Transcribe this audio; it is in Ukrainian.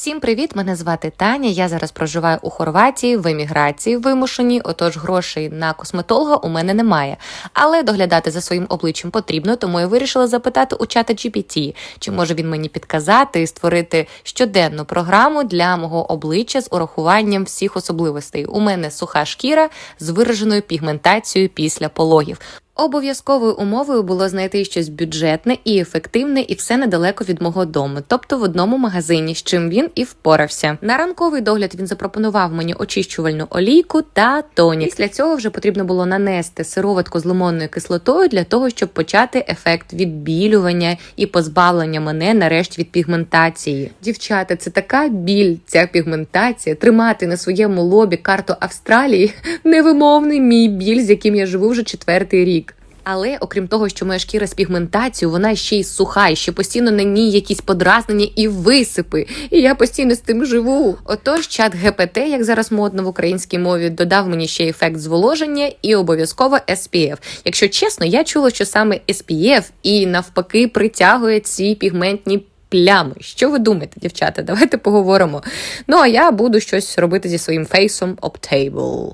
Всім привіт! Мене звати Таня. Я зараз проживаю у Хорватії в еміграції вимушеній, отож грошей на косметолога у мене немає. Але доглядати за своїм обличчям потрібно, тому я вирішила запитати у чата GPT, чи може він мені підказати і створити щоденну програму для мого обличчя з урахуванням всіх особливостей. У мене суха шкіра з вираженою пігментацією після пологів. Обов'язковою умовою було знайти щось бюджетне і ефективне, і все недалеко від мого дому, тобто в одному магазині, з чим він і впорався. На ранковий догляд він запропонував мені очищувальну олійку та тонік. Після цього вже потрібно було нанести сироватку з лимонною кислотою для того, щоб почати ефект відбілювання і позбавлення мене нарешті від пігментації. Дівчата, це така біль, ця пігментація. Тримати на своєму лобі карту Австралії невимовний мій біль, з яким я живу вже четвертий рік. Але окрім того, що моя шкіра з пігментацією, вона ще й суха, і ще постійно на ній якісь подразнення і висипи. І я постійно з тим живу. Отож, чат ГПТ, як зараз модно в українській мові, додав мені ще ефект зволоження і обов'язково SPF. Якщо чесно, я чула, що саме SPF і навпаки притягує ці пігментні. Плями, що ви думаєте, дівчата? Давайте поговоримо. Ну а я буду щось робити зі своїм фейсом Optable.